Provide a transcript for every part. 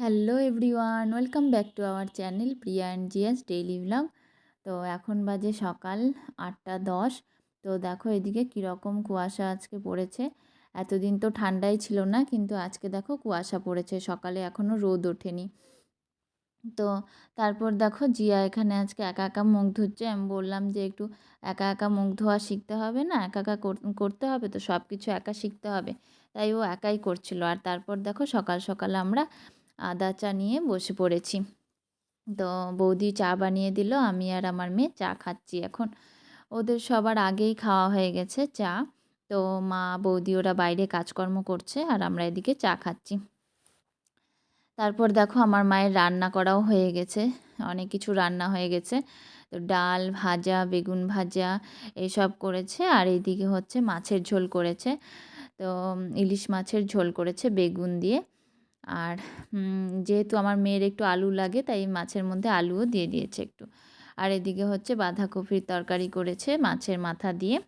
Hello everyone, welcome back to our channel Priya and Jia's daily blog. তো এখন বাজে সকাল আটটা দশ। তো দেখো এদিকে কীরকম কুয়াশা আজকে পড়েছে। এতদিন তো ঠান্ডাই ছিল না, কিন্তু আজকে দেখো কুয়াশা পড়েছে। সকালে এখনও রোদ ওঠেনি। তো তারপর দেখো জিয়া এখানে আজকে একা একা মুখ ধুচ্ছে। আমি বললাম যে একটু একা একা মুখ ধোয়া শিখতে হবে না? একা একা করতে হবে তো সব কিছু একা শিখতে হবে। তাই ও একাই করছিল। আর তারপর দেখো সকাল সকাল আমরা আদা চা নিয়ে বসে পড়েছি। তো বৌদি চা বানিয়ে দিল, আমি আর আমার মেয়ে চা খাচ্ছি এখন। ওদের সবার আগেই খাওয়া হয়ে গেছে চা। তো মা, বৌদি ওরা বাইরে কাজকর্ম করছে আর আমরা এদিকে চা খাচ্ছি। তারপর দেখো আমার মায়ের রান্না করাও হয়ে গেছে, অনেক কিছু রান্না হয়ে গেছে। তো ডাল ভাজা, বেগুন ভাজা এসব করেছে আর এইদিকে হচ্ছে মাছের ঝোল করেছে। তো ইলিশ মাছের ঝোল করেছে বেগুন দিয়ে। আর যেহেতু আমার মেয়ের একটু আলু লাগে, তাই মাছের মধ্যে আলুও দিয়ে দিয়েছে একটু। আর এদিকে হচ্ছে বাঁধাকপির তরকারি করেছে মাছের মাথা দিয়ে।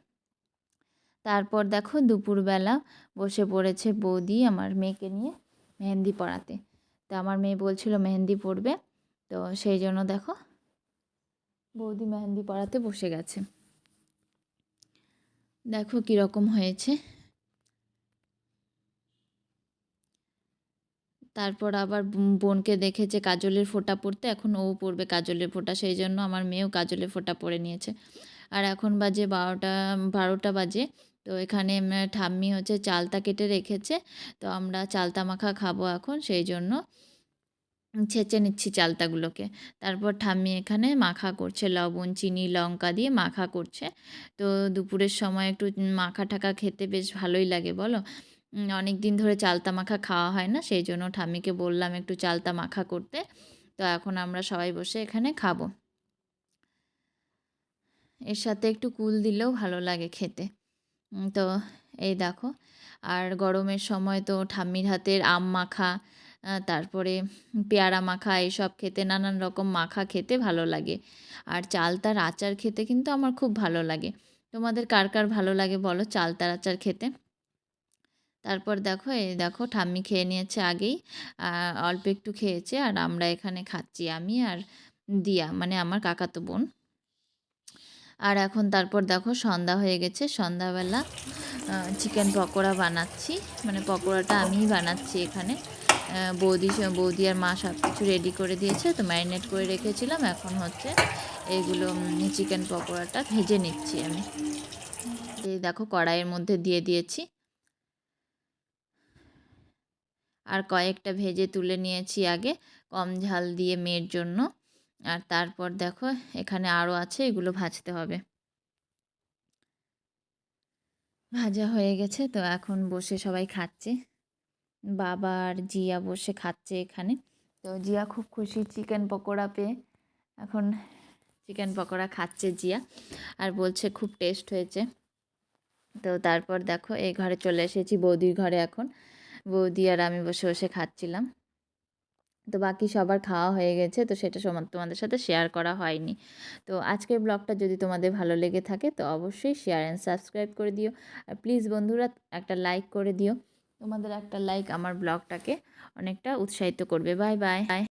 তারপর দেখো দুপুরবেলা বসে পড়েছে বৌদি আমার মেয়েকে নিয়ে মেহেন্দি পড়াতে। তো আমার মেয়ে বলছিল মেহেন্দি পড়বে, তো সেই জন্য দেখো বৌদি মেহেন্দি পড়াতে বসে গেছে। দেখো কীরকম হয়েছে। তারপর আবার বোনকে দেখেছে কাজলের ফোঁটা পড়তে এখন ও পড়বে কাজলের ফোঁটা, সেই জন্য আমার মেয়েও কাজলের ফোঁটা পরে নিয়েছে। আর এখন বাজে বারোটা বারোটা বাজে, তো এখানে ঠাম্মি হচ্ছে চালতা কেটে রেখেছে, তো আমরা চালতা মাখা খাব এখন, সেই জন্য ছেঁচে নিচ্ছি চালতাগুলোকে। তারপর ঠাম্মি এখানে মাখা করছে, লবণ, চিনি, লঙ্কা দিয়ে মাখা করছে। তো দুপুরের সময় একটু মাখা ঠাকা খেতে বেশ ভালোই লাগে, বলো? অনেক দিন ধরে চালতা মাখা খাওয়া হয় না, সেই জন্য ঠাম্মিকে বললাম একটু চালতা মাখা করতে। তো এখন আমরা সবাই বসে এখানে খাব। এর সাথে একটু কুল দিলেও ভালো লাগে খেতে। তো এই দেখো, আর গরমের সময় তো ঠাম্মির হাতের আম মাখা তারপরে পেয়ারা মাখা এইসব খেতে নানান রকম মাখা খেতে ভালো লাগে। আর চালতার আচার খেতে কিন্তু আমার খুব ভালো লাগে। তোমাদের কার কার ভালো লাগে বলো চালতার আচার খেতে? তারপর দেখো, এই দেখো ঠাম্মি খেয়ে নিয়েছে আগেই। অল্প একটু খেয়েছে আর আমরা এখানে খাচ্ছি আমি আর দিয়া মানে আমার কাকাতো বোন। আর এখন তারপর দেখো সন্ধ্যা হয়ে গেছে, সন্ধ্যাবেলা চিকেন পকোড়া বানাচ্ছি। মানে পকোড়াটা আমিই বানাচ্ছি এখানে। বৌদি বৌদি আর মা সব কিছু রেডি করে দিয়েছে, তো ম্যারিনেট করে রেখেছিলাম। এখন হচ্ছে এগুলো চিকেন পকোড়াটা ভেজে নিচ্ছি আমি। এই দেখো কড়াইয়ের মধ্যে দিয়ে দিয়েছি। আর কয়েকটা ভেজে তুলে নিয়েছি আগে, কম ঝাল দিয়ে মেয়ের জন্য। আর তারপর দেখো, এখানে আরও আছে, এগুলো ভাজতে হবে। ভাজা হয়ে গেছে, তো এখন বসে সবাই খাচ্ছে। বাবা আর জিয়া বসে খাচ্ছে এখানে। তো জিয়া খুব খুশি চিকেন পকোড়া পেয়ে। এখন চিকেন পকোড়া খাচ্ছে জিয়া আর বলছে খুব টেস্ট হয়েছে। তো তারপর দেখো, এই ঘরে চলে এসেছি, বৌদির ঘরে এখন। বৌদি আর আমি বসে বসে খাচ্ছিলাম। তো বাকি সবার খাওয়া হয়ে গেছে, তো সেটা তোমাদের সাথে শেয়ার করা হয়নি। তো আজকের ব্লগটা যদি তোমাদের ভালো লেগে থাকে, তো অবশ্যই শেয়ার অ্যান্ড সাবস্ক্রাইব করে দিও। আর প্লিজ বন্ধুরা, একটা লাইক করে দিও। তোমাদের একটা লাইক আমার ব্লগটাকে অনেকটা উৎসাহিত করবে। Bye bye bye